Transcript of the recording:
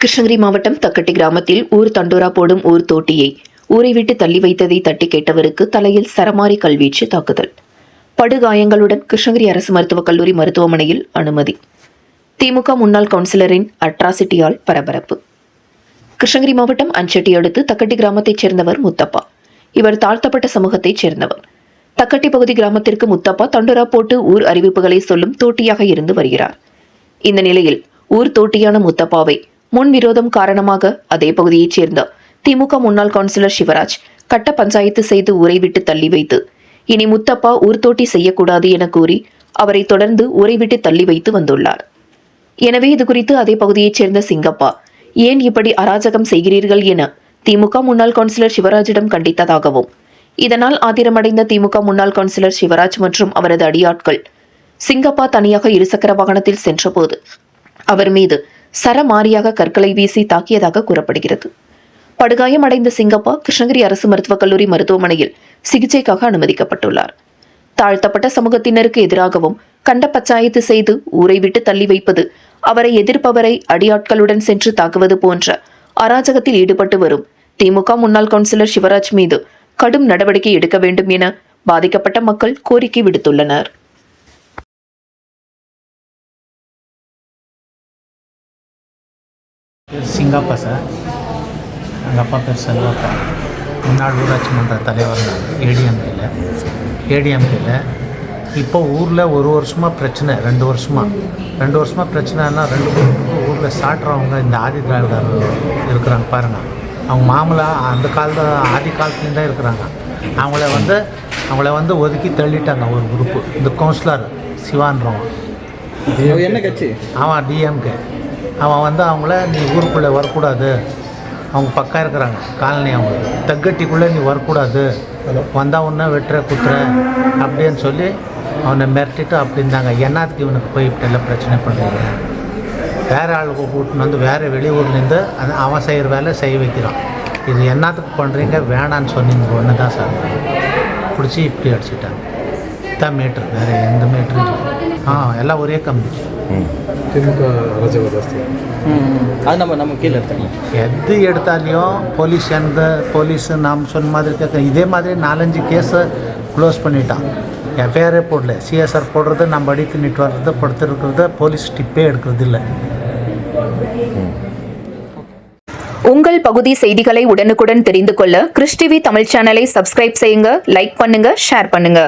கிருஷ்ணகிரி மாவட்டம் தக்கட்டி கிராமத்தில் ஊர் தண்டோரா போடும் ஊர் தோட்டியை ஊரை விட்டு தள்ளி வைத்ததை தட்டி கேட்டவருக்கு தலையில் சரமாரி கல்வீச்சு தாக்குதல். படுகாயங்களுடன் கிருஷ்ணகிரி அரசு மருத்துவக் கல்லூரி மருத்துவமனையில் அனுமதி. திமுக முன்னாள் கவுன்சிலரின் அட்ராசிட்டியால் பரபரப்பு. கிருஷ்ணகிரி மாவட்டம் அஞ்சட்டி அடுத்து தக்கட்டி கிராமத்தைச் சேர்ந்தவர் முத்தப்பா. இவர் தாழ்த்தப்பட்ட சமூகத்தைச் சேர்ந்தவர். தக்கட்டி பகுதி கிராமத்திற்கு முத்தப்பா தண்டோரா போட்டு ஊர் அறிவிப்புகளை சொல்லும் தோட்டியாக இருந்து வருகிறார். இந்த நிலையில் ஊர் தோட்டியான முத்தப்பாவை முன் விரோதம் காரணமாக அதே பகுதியைச் சேர்ந்த திமுக முன்னாள் கவுன்சிலர் சிவராஜ் கட்ட பஞ்சாயத்து செய்து உரைவிட்டு தள்ளி வைத்து இனி முத்தப்பா ஊர் செய்யக்கூடாது என கூறி அவரை தொடர்ந்து உரைவிட்டு தள்ளி வைத்து வந்துள்ளார். எனவே இது குறித்து அதே பகுதியைச் சேர்ந்த சிங்கப்பா ஏன் இப்படி அராஜகம் செய்கிறீர்கள் என திமுக முன்னாள் கவுன்சிலர் சிவராஜிடம் கண்டித்ததாகவும் இதனால் ஆத்திரமடைந்த திமுக முன்னாள் கவுன்சிலர் சிவராஜ் மற்றும் அவரது அடியாட்கள் சிங்கப்பா தனியாக இருசக்கர வாகனத்தில் சென்றபோது அவர் மீது சரமாரியாக கற்களை வீசி தாக்கியதாக கூறப்படுகிறது. படுகாயமடைந்த சிங்கப்பா கிருஷ்ணகிரி அரசு மருத்துவக் கல்லூரி மருத்துவமனையில் சிகிச்சைக்காக அனுமதிக்கப்பட்டுள்ளார். தாழ்த்தப்பட்ட சமூகத்தினருக்கு எதிராகவும் கண்ட பச்சாயத்து செய்து ஊரை விட்டு தள்ளி வைப்பது அவரை எதிர்ப்பவரை அடியாட்களுடன் சென்று தாக்குவது போன்ற அராஜகத்தில் ஈடுபட்டு வரும் திமுக முன்னாள் கவுன்சிலர் சிவராஜ் மீது கடும் நடவடிக்கை எடுக்க வேண்டும் என பாதிக்கப்பட்ட மக்கள் கோரிக்கை விடுத்துள்ளனர். பேர் சிங்கப்பா சார் எங்கள் அப்பா பேர் செல்வப்பா முன்னாள் ஊராட்சி மன்ற தலைவர் ஏடிஎம்கேல ஏடிஎம்கேல இப்போ ஊரில் ஒரு வருஷமாக பிரச்சனை ரெண்டு வருஷமாக ரெண்டு வருஷமாக பிரச்சனைனா ரெண்டு ஊரில் சாட்டுறவங்க இந்த ஆதி திராவிடர் இருக்கிறாங்க பாருங்கள் அவங்க மாமூலாக அந்த காலத்து ஆதி காலத்துலேயும் தான் இருக்கிறாங்க. அவங்கள வந்து அவங்கள வந்து ஒதுக்கி தள்ளிட்டாங்க ஒரு குரூப்பு இந்த கவுன்சிலர் சிவான்றவன் என்ன கட்சி? அவன் டிஎம்கே அவன் வந்து அவங்கள நீ ஊருக்குள்ளே வரக்கூடாது. அவங்க பக்கம் இருக்கிறாங்க காலனி அவங்களுக்கு தக்கட்டிக்குள்ளே நீ வரக்கூடாது. வந்தால் ஒன்றா வெட்டுற குத்துற அப்படின்னு சொல்லி அவனை மிரட்டிட்டு அப்படி இருந்தாங்க. என்னத்துக்கு இவனுக்கு போய் இப்படி எல்லாம் பிரச்சனை பண்ணுறீங்க வேறு ஆளுக்கு கூட்டின்னு வந்து வேறு வெளியூர்லேருந்து அது அவன் செய்கிற வேலை செய்ய வைக்கிறான். இது என்னத்துக்கு பண்ணுறீங்க வேணான்னு சொன்னீங்க. ஒன்று தான் சார். பிடிச்சி இப்படி அடிச்சிட்டாங்க. இதான் மீட்ரு வேறு எந்த மீட்ரு இல்லை. ஆ எல்லாம் ஒரே கம்பி. திமுக ஜாஸ்தி அது நம்ம நம்ம கீழே எடுத்துக்கலாம். எது எடுத்தாலையும் போலீஸ் எந்த போலீஸ் நாம் சொன்ன மாதிரி கேட்க இதே மாதிரி நாலஞ்சு கேஸை க்ளோஸ் பண்ணிட்டான். எஃப்ஐஆரே போடல. சிஎஸ்ஆர் போடுறது நம்ம அடித்து நிட்டு வர்றது படுத்துருக்கிறது போலீஸ் டிப்பே எடுக்கிறது இல்லை. உங்கள் பகுதி செய்திகளை உடனுக்குடன் தெரிந்து கொள்ள கிறிஸ் டிவி தமிழ் சேனலை சப்ஸ்கிரைப் செய்யுங்க லைக் பண்ணுங்க ஷேர் பண்ணுங்க.